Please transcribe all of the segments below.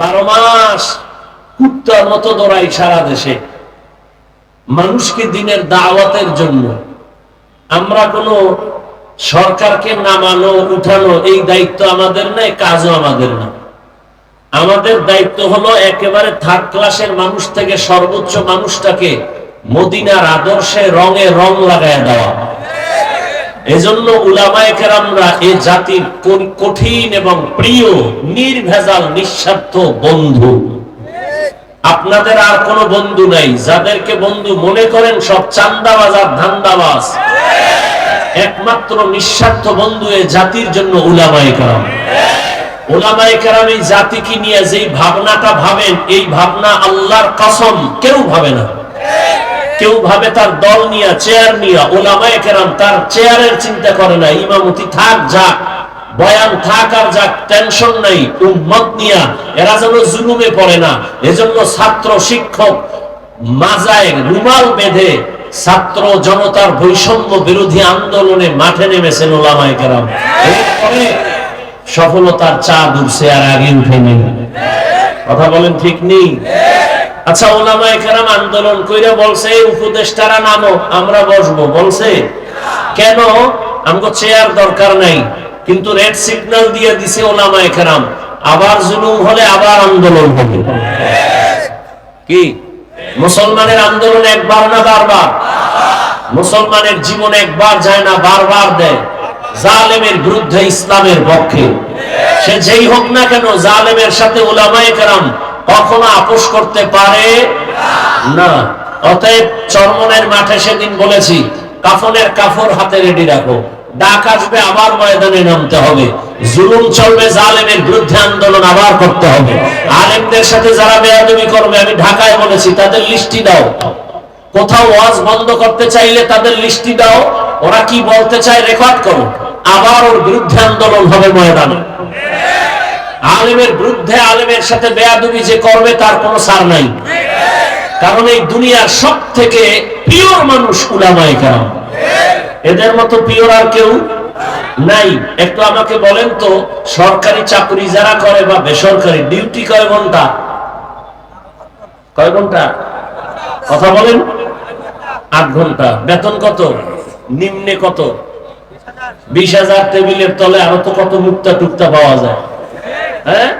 বারো মাস কুত্তার মতো দৌড়াই সারা দেশে। মানুষকে দিনের দাওয়াতের জন্য। আমরা কোনো সরকারকে নামানো, উঠানো, এই দায়িত্ব আমাদের নাই, কাজও আমাদের না। আমাদের দায়িত্ব হলো একেবারে থার্ড ক্লাসের মানুষ থেকে সর্বোচ্চ মানুষটাকে মদিনার আদর্শে রঙে রং লাগায় দেওয়া। এজন্য উলামায়ে কেরামরা এ জাতির কঠিন এবং প্রিয়, নির্ভেজাল, নিঃস্বার্থ বন্ধু। আপনাদের আর কোনো বন্ধু নাই, যাদেরকে বন্ধু মনে করেন সব চান্দাবাজ আর ধান্দাবাজ। একমাত্র নিঃস্বার্থ বন্ধু এ জাতির জন্য উলামায়ে কেরাম। ওলামায়ে কেরাম এই জাতিকে নিয়ে যেই ভাবনাটা ভাবেন, এই ভাবনা আল্লাহর কসম কেউ ভাবে না। কেউ ভাবে তার দল নিয়ে চেয়ার নিয়ে ওলামায়ে কেরাম তার চেয়ারের চিন্তা করে না, ইমামতি থাক যাক, বয়ান থাক আর যাক টেনশন নাই, উম্মত নিয়া, এরা যেন জুলুমে পড়ে না, এজন্য ছাত্র শিক্ষক মাজায় রুমাল বেঁধে ছাত্র জনতার বৈষম্য বিরোধী আন্দোলনে মাঠে নেমেছেন ওলামায়ে কেরাম। এরপরে সফলতার চাঁদ উঠছে আর আগে উঠেনি। কথা বলেন ঠিক নেই? আচ্ছা ওলামায়ে কেরাম আন্দোলন কইরা বলছে উপদেষ্টারা নামো, আমরা বসবো। বলছে, কেন? আমগো চেয়ার দরকার নাই, কিন্তু রেড সিগন্যাল দিয়ে দিছে ওলামায়ে কেরাম। আবার জুলুম হলে আবার আন্দোলন হবে। কি? মুসলমানের আন্দোলন একবার না বারবার? মুসলমানের জীবন একবার যায় না, বারবার দেয়। জালেমের বিরুদ্ধে ইসলামের পক্ষে। সে যেই হোক না কেন, জালেমের সাথে ওলামায়ে কেরাম কখনো আপোষ করতে পারে না। অতএব চরমনের মাঠে সেদিন বলেছি, কাফনের কাফর হাতে রেডি রাখো। ডাক আসবে, আবার ময়দানে নামতে হবে। জুলুম চলবে, জালেমের বিরুদ্ধে আন্দোলন আবার করতে হবে। আলেমদের সাথে যারা বেয়াদবি করবে, আমি ঢাকায় বলেছি, তাদের লিস্টি দাও। কোথাও ওয়াজ বন্ধ করতে চাইলে তাদের লিস্টি দাও। ওরা কি বলতে চায়, রেকর্ড করো। আবার ওর বিরুদ্ধে আন্দোলন হবে ময়দানে। আলেমের বিরুদ্ধে আলেমের সাথে বেয়াদবি যে করবে, তার কোনো সার নাই। কারণ এই দুনিয়ার সব থেকে পিওর মানুষ উলামায়ে কেরাম। এদের মতো পিওর আর কেউ নাই। একটু আমাকে বলেন তো, সরকারি চাকরি যারা করে বা বেসরকারি ডিউটি কয় ঘণ্টা? কয় ঘণ্টা? কথা বলেন। আট ঘণ্টা। বেতন কত? নিম্নে কত? বিশ হাজার টেবিলের তলে আরও তো কত মুক্তা টুকতা পাওয়া যায়। হ্যাঁ?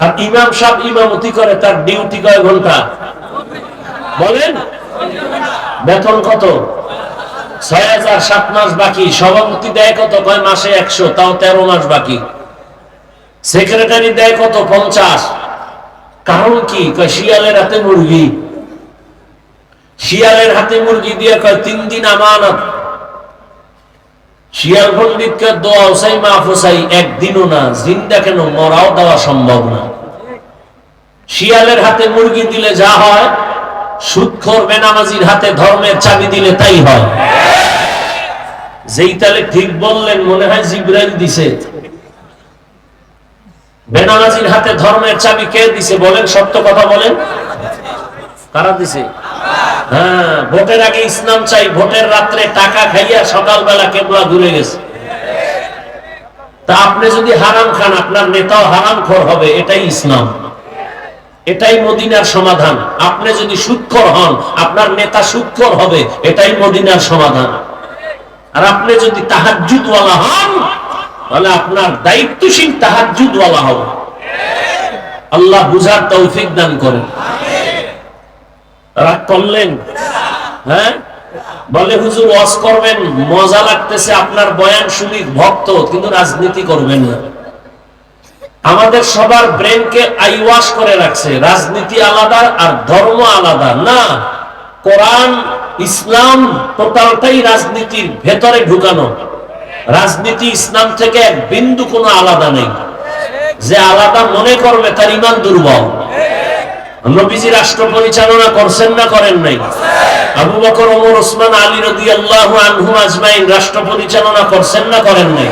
আর ইমাম ইমামতি করে, তার ডিউটি কয় ঘণ্টা? বলেন। বেতন কত? ছয় হাজার সাত মাস বাকি। সভাপতি দেয় কত? কয়, মাসে একশো, তাও তেরো মাস বাকি। সেক্রেটারি দেয় কত? পঞ্চাশ। কারণ কি? শিয়ালের হাতে মুরগি। শিয়ালের হাতে মুরগি দিয়ে কয়, তিন দিন আমানত। শিয়াল মাহফুসাই একদিনও না, জিন্দা কেন, মরাও দেওয়া সম্ভব না। শিয়ালের হাতে মুরগি দিলে যা হয়, সুৎখর বেনামাজির হাতে ধর্মের চাবি দিলে তাই হয়। যেই তালে ঠিক বললেন, মনে হয় জিব্রাইল দিছে। বেনামাজির হাতে ধর্মের চাবি কে দিছে, বলেন, সত্য কথা বলেন। কারা দিছে? হ্যাঁ ভোটের আগে ইসলাম চাই, ভোটের রাত্রে টাকা খাইয়া সকালবেলা কেবলা ঘুরে গেছে। তা আপনি যদি হারাম খান, আপনার নেতাও হারাম হবে, এটাই ইসলাম। এটাই মদিনার সমাধান। আপনি যদি সুৎখর হন, আপনার নেতা সুৎখর হবে, এটাই মদিনার সমাধান। আর আপনি যদি তাহাজুদওয়ালা হন, তাহলে আপনার দায়িত্বশীল তাহাজুদওয়ালা হবে। আল্লাহ বুঝার তৌফিক দান করেন। রাগ করলেন? হ্যাঁ? বলে, হুজুর, ওয়াজ করবেন, মজা লাগতেছে, আপনার বয়ান শুনি ভক্ত, কিন্তু রাজনীতি করবেন না। আমাদের সবার ব্রেনকে আইওয়াশ করে রাখছে, রাজনীতি আলাদা আর ধর্ম আলাদা। না, কোরআন, ইসলাম টোটালটাই রাজনীতির ভেতরে ঢুকানো। রাজনীতি ইসলাম থেকে এক বিন্দু কোনো আলাদা নেই। যে আলাদা মনে করবে, তার ইমান দুর্বল। নবীজি রাষ্ট্র পরিচালনা করছেন না, করেন নাই। আবু বকর, ওমর, ওসমান, আলী রাদিয়াল্লাহু আনহু আজমাইন রাষ্ট্র পরিচালনা করছেন না, করেন নাই।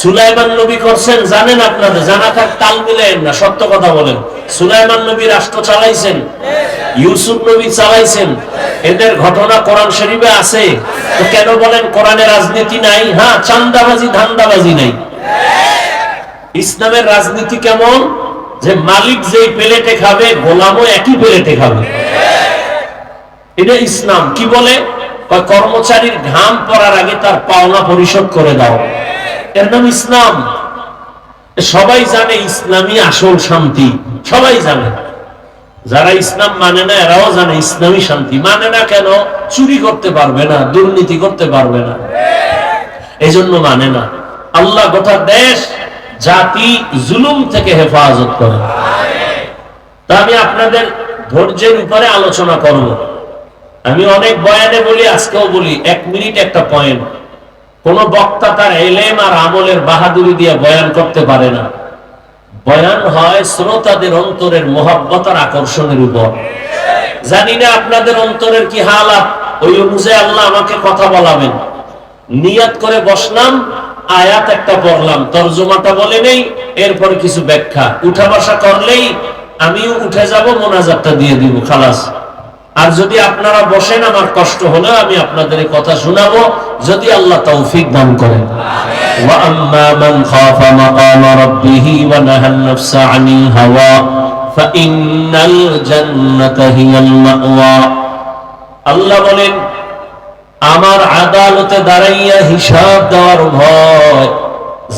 সুলাইমান নবী করছেন, জানেন আপনাদের, জানা থাক, তাল মিলেন না, সত্য কথা বলেন। সুলাইমান নবী রাষ্ট্র চালাইছেন, ইউসুফ নবী চালাইছেন, এদের ঘটনা কোরআন শরীফে আছে। তো কেন বলেন কোরআনে রাজনীতি নাই? হ্যাঁ চান্দাবাজি, ধান্দাবাজি নাই। ইসলামের রাজনীতি কেমন? যে মালিক যেই প্লেটে খাবে, গোলামও একই প্লেটে খাবে। এটা ইসলাম। কি বলে? কর্মচারীর ঘাম পড়ার আগে তার পাওনা পরিশোধ করে দাও। এর নাম ইসলাম। সবাই জানে ইসলামী আসল শান্তি। সবাই জানে। যারা ইসলাম মানে না, এরাও জানে ইসলামী শান্তি। মানে না কেন? চুরি করতে পারবে না, দুর্নীতি করতে পারবে না। এই জন্য মানে না। আল্লাহ গোটা দেশ জাতি জুলুম থেকে হেফাজত করে। তা আমি আপনাদের ধৈর্যের উপরে আলোচনা করব। আমি অনেক বয়ানে বলি, আজকেও বলি, এক মিনিট একটা পয়েন্ট কোন বক্তা তার এলেম আর আমলের বাহাদুরি দিয়ে বয়ান করতে পারে না। বয়ান হয় শ্রোতাদের অন্তরের মহাব্বত আর আকর্ষণের উপর। জানি না আপনাদের অন্তরের কি হালাত, ওই অনুযায়ী আল্লাহ আমাকে কথা বলাবেন। নিয়াত করে বসলাম আয়াত একটা পড়লাম তর্জমাটা বলে নেই এরপরে কিছু ব্যাখ্যা উঠা বসা করলেই আমিও উঠে যাব মোনাজাতটা দিয়ে দিব খালাস আর যদি আপনারা বসেন আমার কষ্ট হলে আমি আপনাদের এই কথা শোনাবো যদি আল্লাহ তৌফিক দান করেন وأما من خاف مقام ربه ونهى النفس عن الهوى فإن الجنة هي المأوى আল্লাহ বলেন আমার আদালতে দাঁড়াইয়া হিসাব দেওয়ার ভয়।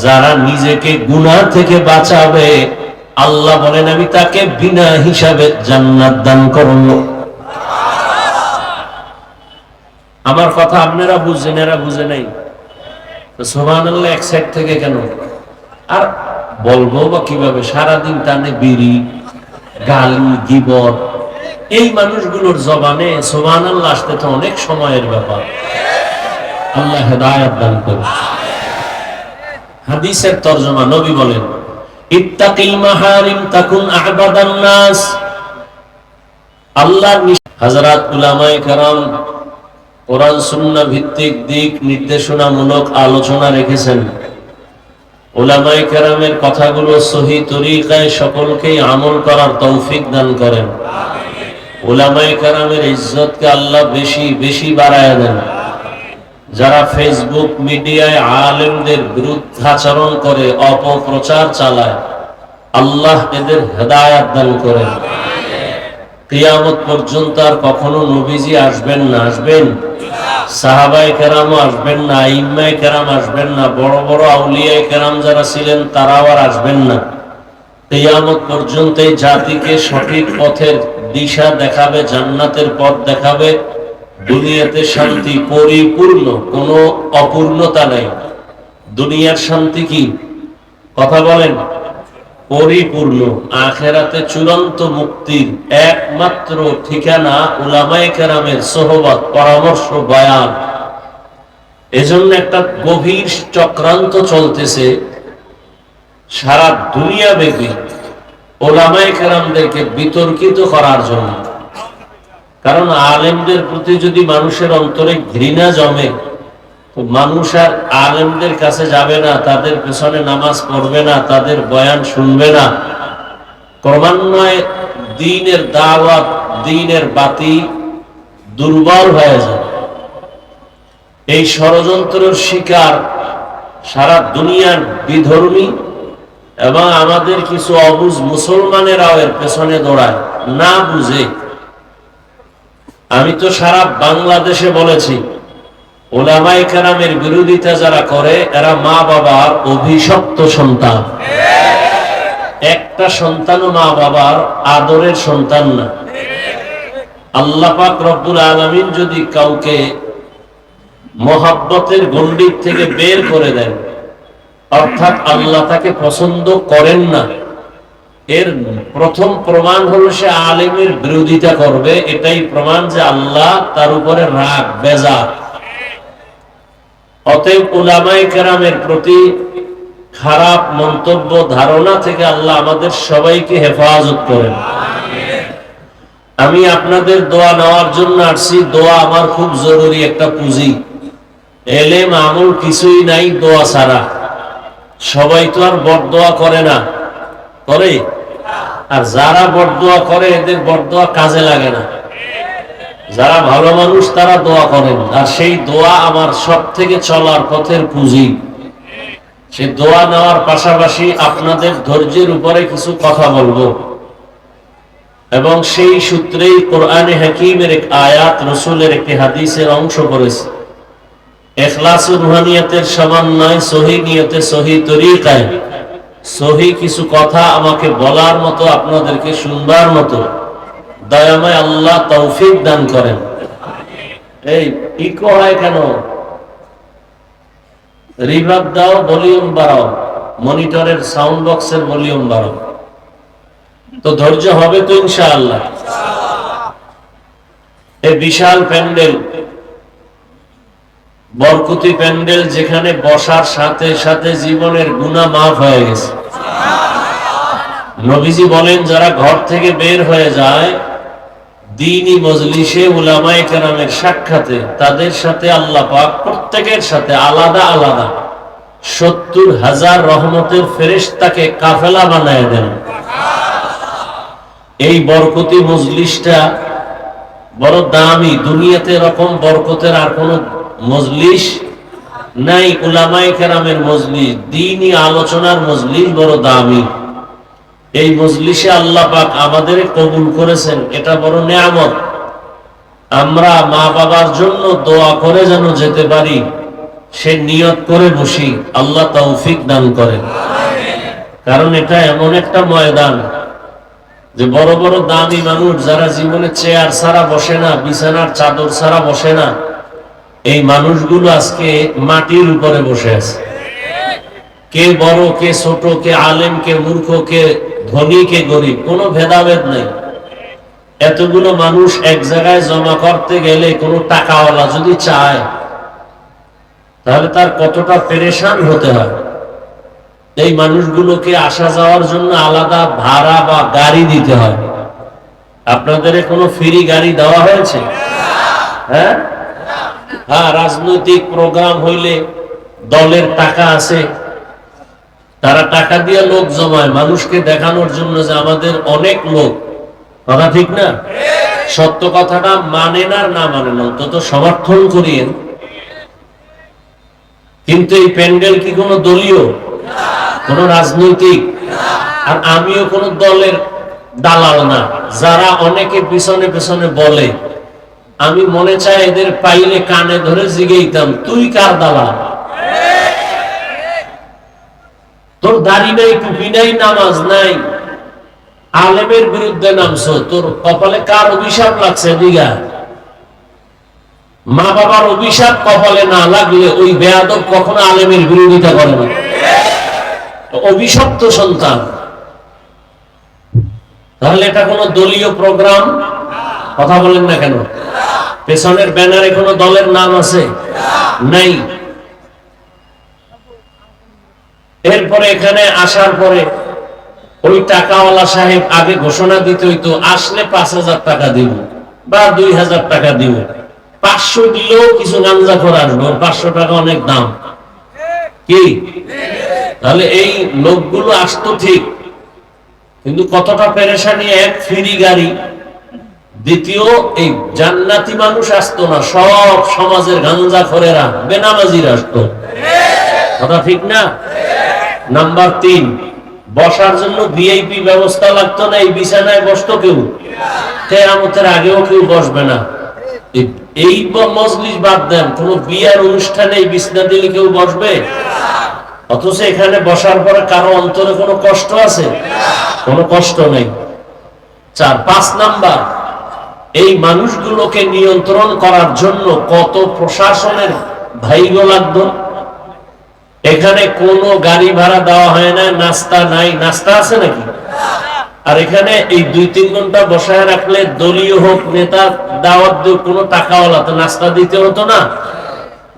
যারা নিজেকে গুনাহ থেকে বাঁচাবে, আল্লাহ বলেন, আমি তাকে বিনা হিসাবে জান্নাত দান করব। আমার কথা আপনারা বুঝছেন, এরা বুঝে নাই। আল্লাহ এক সাইড থেকে কেন? আর বলব বা কীভাবে? সারাদিন টানে বিড়ি, গালি, গিবত এই মানুষগুলোর জবানে সোহান আল্লাহ আসতে তো অনেক সময়ের ব্যাপার। আল্লাহ দান করুন। হাদিসের তর্জমা নবী বলেন আলোচনা রেখেছেন। সকলকেই আমল করার তৌফিক দান করেন। ওলামাই কেরামের ইজ্জতকে আল্লাহ বেশি বেশি বাড়ায় দেন। যারা ফেসবুক মিডিয়ায় আলেমদের বিরুদ্ধাচরণ করে, অপপ্রচার চালায়, আল্লাহ এদের হেদায়াত দান করেন। কিয়ামত পর্যন্ত আর কখনো নবীজি আসবেন না, আসবেন? সাহাবাই কেরাম আসবেন না ইম্মাই কেরাম আসবেন না, বড় বড় আউলিয়াই কেরাম যারা ছিলেন, তারাও আর আসবেন না। কিয়ামত পর্যন্ত এই জাতিকে সঠিক পথের দিশা দেখাবে, জান্নাতের পথ দেখাবে, দুনিয়াতে শান্তি পরিপূর্ণ, কোনো অপূর্ণতা নাই। দুনিয়ার শান্তি কি? কথা বলেন, পরিপূর্ণ। আখেরাতে চূড়ান্ত মুক্তির একমাত্র ঠিকানা উলামায়ে কেরামের সোহবত, পরামর্শ, বয়ান। এজন্য একটা গভীর চক্রান্ত চলতেছে সারা দুনিয়া ব্যাপী। ওলামায়ে কেরামদেরকে বিতর্কিত করার জন্য। কারণ আলেমদের প্রতি যদি মানুষের অন্তরে ঘৃণা জমে, তো মানুষ আর আলেমদের কাছে যাবে না, তাদের পেছনে নামাজ পড়বে না, তাদের বয়ান শুনবে না। ক্রমান্বয়ে দিনের দাওয়াত, দিনের বাতি দুর্বল হয়ে যাবে এই ষড়যন্ত্রের শিকার সারা দুনিয়ার বিধর্মী এবং আমাদের কিছু অবুজ মুসলমানেরাও এর পেছনে দৌড়ায়। না বুঝে। আমি তো সারা বাংলাদেশে বলেছি ওলামাই কারামের বিরোধিতা যারা করে, এরা মা বাবার অভিশপ্ত সন্তান। একটা সন্তানও মা বাবার আদরের সন্তান না। আল্লাহ পাক রব্বুল আলমিন যদি কাউকে মহাব্বতের গণ্ডির থেকে বের করে দেন অর্থাৎ আল্লাহ তাকে পছন্দ করেন না। এর প্রথম প্রমাণ হলো সে আলেমের বিরোধিতা করবে, এটাই প্রমাণ যে আল্লাহ তার উপরে রাগ বেজা অতএব উলামাই কেরামের প্রতি খারাপ মন্তব্য, ধারণা থেকে আল্লাহ আমাদের সবাইকে হেফাজত করেন। আমি আপনাদের দোয়া নেওয়ার জন্য আসছি, দোয়া আমার খুব জরুরি একটা পুঁজি। এলেম আমল কিছুই নাই, দোয়া ছাড়া। সবাই তো আর বরদোয়া করে না। করে আর যারা বরদোয়া করে, এদের বরদোয়া কাজে লাগে না। যারা ভালো মানুষ, তারা দোয়া করেন। আর সেই দোয়া আমার সব থেকে চলার পথের পুঁজি। সে দোয়া নেওয়ার পাশাপাশি আপনাদের ধৈর্যের উপরে কিছু কথা বলব। এবং সেই সূত্রেই কোরআনে হাকিমের এক আয়াত, রসুলের একটি হাদিসের অংশ করেছে মনিটরের সাউন্ড বক্সের ভলিউম বাড়াও। তো ধৈর্য হবে তো ইনশাআল্লাহ। বিশাল প্যান্ডেল বরকুতি প্যান্ডেল যেখানে বসার সাথে সাথে জীবনের গুণা মাফ হয়ে গেছে। নবীজি বলেন, যারা ঘর থেকে বের হয়ে যায় দিনই মজলিসে উলামায়ে কেরামের সাক্ষাতে তাদের সাথে আল্লাহ পাক প্রত্যেকের সাথে আলাদা আলাদা সত্তর হাজার রহমতের ফেরেশতাকে কাফেলা বানায় দেন। এই বরকতি মজলিসটা বড় দামি, দুনিয়াতে এরকম বরকতের আর কোন মজলিস নাই উলামায়ে কেরামের মজলিস দিনই আলোচনার মজলিস বড় দামি। এই মজলিসে আল্লাহ পাক আমাদের কবুল করেছেন, এটা বড় নিয়ামত। আমরা মা বাবার জন্য দোয়া করে যেন যেতে পারি, সে নিয়ত করে বসি, আল্লাহ তৌফিক দান করেন। কারণ এটা এমন একটা ময়দান যে বড় বড় দামি মানুষ যারা জীবনে চেয়ার ছাড়া বসে না, বিছানার চাদর ছাড়া বসে না এই মানুষগুলো আজকে মাটির উপরে বসে আছে। কে বড়, কে ছোট, কে আলেম, কে মূর্খ, কে ধনী, কে গরিব, কোনো ভেদাভেদ নেই। এতগুলো মানুষ এক জায়গায় জমা করতে গেলে কোনো টাকাওয়ালা যদি চায়, তাহলে তার কতটা পেরেশান হতে হয়। এই মানুষগুলোকে আসা যাওয়ার জন্য আলাদা ভাড়া বা গাড়ি দিতে হয়। আপনাদের কোনো ফ্রি গাড়ি দেওয়া হয়েছে? হ্যাঁ? হ্যাঁ রাজনৈতিক প্রোগ্রাম হইলে দলের টাকা আছে। তারা টাকা দিয়ে লোক জমায়। মানুষকে দেখানোর জন্য যে আমাদের অনেক লোক। কথা ঠিক না? সত্য কথাটা মানে না আর না মানে না অন্তত সমর্থন করিয়েন। কিন্তু এই প্যান্ডেল কি কোনো দলীয়? কোন রাজনৈতিক? আর আমিও কোন দলের দালাল না। যারা অনেকে পিছনে পিছনে বলে আমি মনে চাই এদের পাইলে কানে ধরে জিগেইতাম, তুই কার দালাল তোর দাড়ি নাই, টুপি নাই, নামাজ নাই। আলেমের বিরুদ্ধে নামছো, তোর কপালে কার অভিশাপ লাগছে দিঘা মা বাবার অভিশাপ কপালে না লাগলে ওই বেয়াদব কখনো আলেমের বিরোধিতা করে না। অভিশপ্ত সন্তান। তাহলে এটা কোন দলীয় প্রোগ্রাম? কথা বলেন না কেন? পেছনের ব্যানারে কোন দলের নাম আছে? নাই। এরপরে এখানে আসার পরে ওই টাকাওয়ালা সাহেব আগে ঘোষণা দিতে হইতো, আসলে পাঁচ হাজার টাকা দিব বা দুই হাজার টাকা দিব। পাঁচশো দিলেও কিছু গাঞ্জা করে আসব পাঁচশো টাকা অনেক দাম। কি? তাহলে এই লোকগুলো আসতো ঠিক, কিন্তু কতটা পেরেশানি, এক ফ্রি গাড়ি। দ্বিতীয়, এই জান্নাতি মানুষ আসতো না, সব সমাজের গাঞ্জা খরেরা বেনামাজির আসতো। কথা ঠিক না? নাম্বার তিন, বসার জন্য ভিআইপি ব্যবস্থা লাগতো না, এই বিছানায় বসতো কেউ? কেয়ামতের আগেও কেউ বসবে না। এই- মজলিস বাদ দেন, কোন বিয়ার অনুষ্ঠানে এই বিছনা দিলে কেউ বসবে? অথচ এখানে বসার পরে কারও অন্তরে কোনো কষ্ট আছে? কোনো কষ্ট নেই। চার, পাঁচ নাম্বার এই মানুষগুলোকে নিয়ন্ত্রণ করার জন্য কত প্রশাসনের ভাইগো লাগতো? এখানে কোনো গাড়ি ভাড়া দেওয়া হয় না, নাস্তা নাই। নাস্তা আছে নাকি? আর এখানে এই দুই তিন ঘণ্টা বসায় রাখলে দলীয় হোক, নেতা, দাওয়াত কোনো টাকাওয়ালা তো নাস্তা দিতে হতো না।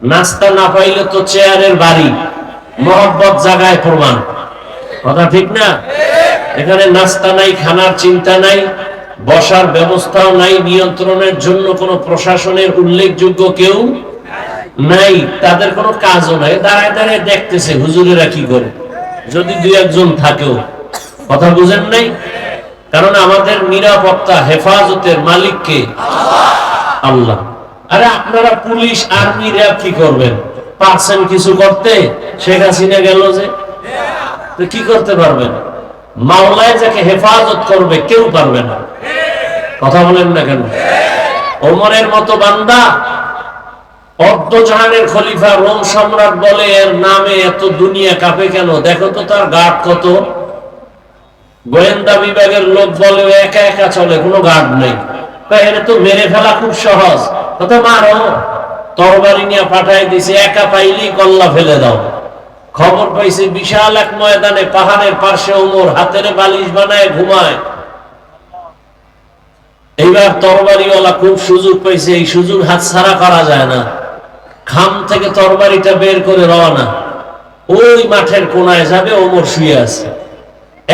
নাস্তা না পাইলে তো চেয়ারের বাড়ি, মহব্বত জাগায় প্রমাণ। কথা ঠিক না? এখানে নাস্তা নাই, খানার চিন্তা নাই। বসার ব্যবস্থাও নাই, নিয়ন্ত্রণের জন্য কোনো প্রশাসনের উল্লেখযোগ্য কেউ নাই, তাদের কোনো কাজও নাই। দাঁড়ায় দাঁড়ায় দেখতেছে হুজুরেরা কি করে। যদি দুই একজন থাকেও, কথা বুঝেন নাই? কারণ আমাদের নিরাপত্তা, হেফাজতের মালিককে আল্লাহ। আরে আপনারা পুলিশ আর্মি র্যাব কি করবেন? পারছেন কিছু করতে? শেখ হাসিনা গেল যে। কি করতে পারবেন? মাওলায় যাকে হেফাজত করবে কেউ পারবে না। কথা বলেন না কেন? ওমরের মতো বান্দা অর্ধজাহানের খলিফা রোম সম্রাট বলে এর নামে এত দুনিয়া কাঁপে কেন? দেখো তো তার গার্ড কত। গোয়েন্দা বিভাগের লোক বলে একা একা চলে, কোনো গার্ড নেই। এর তো মেরে ফেলা খুব সহজ। কথা মারো, তরবারি নিয়ে পাঠাই দিছে, একা পাইলেই কল্লা ফেলে দাও। খবর পাইছে, বিশাল এক ময়দানে পাহাড়ের পাশে ওমর হাতের বালিশ বানায় ঘুমায়। এইবার তরবারিওয়ালা খুব সুযোগ পাইছে, এই সুযোগ হাত ছাড়া করা যায় না। খাম থেকে তরবারিটা বের করে রওনা। ওই মাঠের কোনায় যাবে ওমর শুয়ে আছে।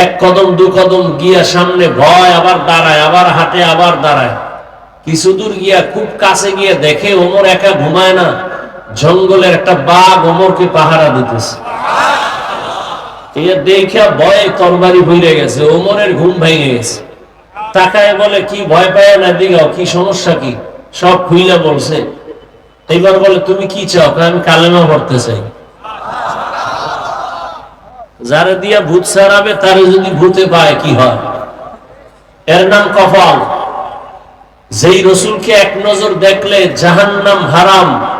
এক কদম, দু কদম গিয়া সামনে ভয়, আবার দাঁড়ায়, আবার হাঁটে, আবার দাঁড়ায়। কিছু দূর গিয়া খুব কাছে গিয়ে দেখে ওমর একা ঘুমায় না। জঙ্গলের একটা বাঘ ওমরকে পাহারা দিতেছে। দেখে ভয়ে তরবারি ভরে গেছে, ওমরের ঘুম ভেঙে গেছে। তাকায় বলে, কি ভয় পায় না দিগাও কি সমস্যা কি? সব খুইলা বলছে। এইবার বলে, তুমি কি চাও? কালেমা পড়তে চাই। যারা দিয়া ভূত সারাবে তারে যদি ভূতে পায়, কি হয়? এর নাম কপাল। যেই রসুলকে এক নজর দেখলে জাহান্নাম হারাম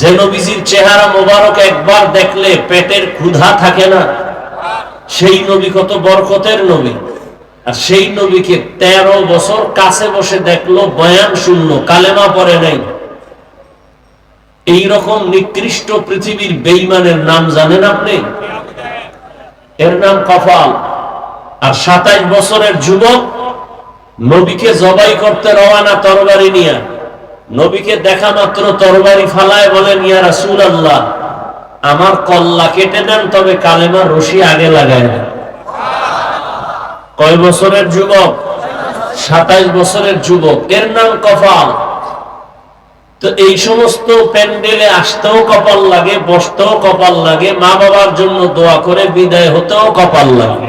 যে নবীজির চেহারা মোবারক একবার দেখলে পেটের ক্ষুধা থাকে না? সেই নবী কত বরকতের নবী। আর সেই নবীকে তেরো বছর কাছে বসে দেখল, বয়ান শূন্য কালেমা পরে নাই। এই রকম নিকৃষ্ট পৃথিবীর বেইমানের নাম জানেন আপনি? এর নাম কপাল। আর সাতাইশ বছরের যুবক নবীকে জবাই করতে রওয়ানা তরবারি নিয়ে। নবীকে দেখা মাত্র তরবারি ফালায় বলেন, ইয়া রাসূল আল্লাহ আমার কল্লা কেটে দেন, তবে কালেমার রশি আগে লাগায় দেন। কয় বছরের যুবক? সাতাইশ বছরের যুবক। এর নাম কপাল। তো এই সমস্ত প্যান্ডেলে আসতেও কপাল লাগে, বসতেও কপাল লাগে, মা বাবার জন্য দোয়া করে বিদায় হতেও কপাল লাগে।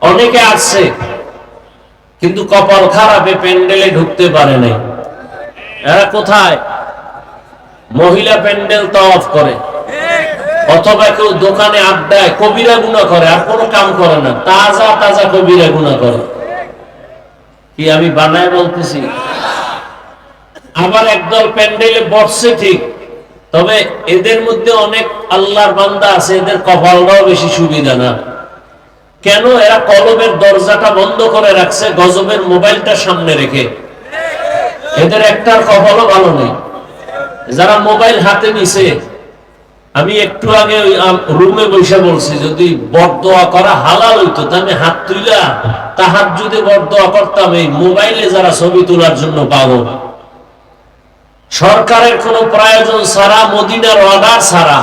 অনেকে আসছে কিন্তু কপাল খারাপে প্যান্ডেলে ঢুকতে পারে নাই। এরা কোথায়? মহিলা প্যান্ডেল তওয়াফ করে। অথবা কেউ দোকানে আড্ডায় কবিরা গুণা করে, আর কোনো কাম করে না। তাজা তাজা কবিরা গুণা করে। কি আমি বানায় বলতেছি? আবার একদল প্যান্ডেলে বসছে ঠিক। তবে এদের মধ্যে অনেক আল্লাহর বান্দা আছে, এদের কপালটাও বেশি সুবিধা না। কেন? এরা কলবের দরজাটা বন্ধ করে রাখছে, গজবের মোবাইলটা সামনে রেখে। এদের একটার কপালও ভালো নেই। যারা মোবাইল হাতে নিছে, আমি একটু আগে ওই রুমে বসে বলছি, যদি বরদোয়া করা হালাল হইতো, তা আমি হাত তুইলা তাহার যদি বরদোয়া করতাম, এই মোবাইলে যারা ছবি তোলার জন্য পাবো। সরকারের কোনো প্রয়োজন ছাড়া, মদিনার অর্ডার ছাড়া,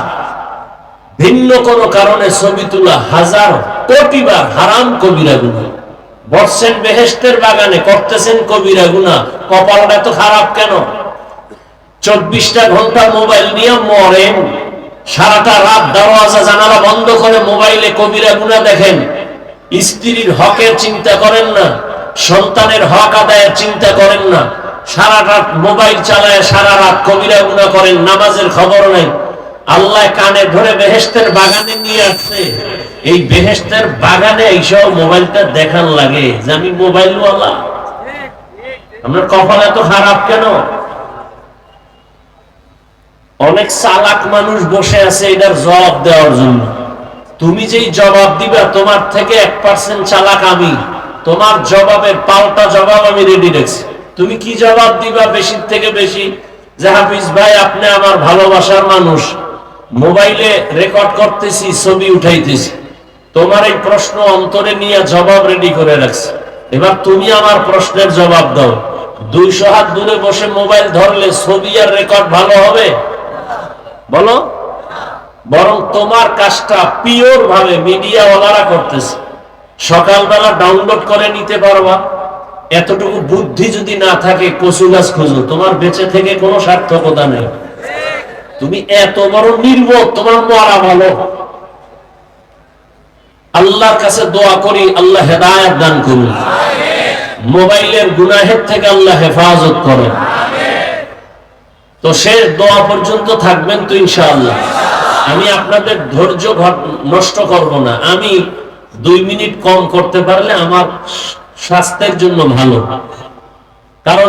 ভিন্ন কোনো কারণে ছবি তোলা হাজার কোটি বার হারাম কবিরা গুণা বসছেন বেহেস্তের বাগানে করতেছেন কবিরা গুণা কপালটা তো খারাপ কেন? চব্বিশটা ঘণ্টা মোবাইল নিয়ে মরেন। সারাটা রাত দরওয়াজা জানালা বন্ধ করে মোবাইলে কবিরা গুণা দেখেন। স্ত্রীর হকের চিন্তা করেন না, সন্তানের হক আদায়ের চিন্তা করেন না। সারা রাত মোবাইল চালায় সারা রাত কবিরা গুণা করেন, নামাজের খবর নেই আল্লাহ কানে ধরে বেহেস্তের বাগানে নিয়ে আসছে। এই বেহেস্তের বাগানে এইসব মোবাইলটা দেখান লাগে যে আমি মোবাইল আপনার কপাল এত খারাপ কেন? অনেক চালাক মানুষ বসে আছে এটার জবাব দেওয়ার জন্য। তুমি যেই জবাব দিবা, তোমার থেকে এক পার্সেন্ট চালাক আমি। তোমার জবাবের পাল্টা জবাব আমি রেডি রেখেছি তুমি কি জবাব দিবা বেশির থেকে বেশি? যে হাফিজ ভাই, আপনি আমার ভালোবাসার মানুষ। মোবাইলে রেকর্ড করতেছি, ছবি উঠাইতেছি। তোমার এই প্রশ্ন অন্তরে নিয়ে জবাব রেডি করে রাখছি। এবার তুমি আমার প্রশ্নের জবাব দাও। দুইশো হাত দূরে বসে মোবাইল ধরলে ছবি আর রেকর্ড ভালো হবে? বলো। বরং তোমার কাজটা পিওর ভাবে মিডিয়া ওয়ালারা করতেছে। সকালবেলা ডাউনলোড করে নিতে পারবা। এতটুকু বুদ্ধি যদি না থাকে কচু গাছ খুঁজো। তোমার বেঁচে থেকে কোনো সার্থকতা নেই। তুমি এত বড় নির্বোধ, তোমার মরা ভালো। আল্লাহর কাছে দোয়া করি, আল্লাহ হেদায়ত দান করুন। মোবাইলের গুনাহের থেকে আল্লাহ হেফাজত করেন তো শেষ দোয়া পর্যন্ত থাকবেন তো ইনশাআল্লাহ। আমি আপনাদের ধৈর্য নষ্ট করব না। আমি দুই মিনিট কম করতে পারলে আমার স্বাস্থ্যের জন্য ভালো। কারণ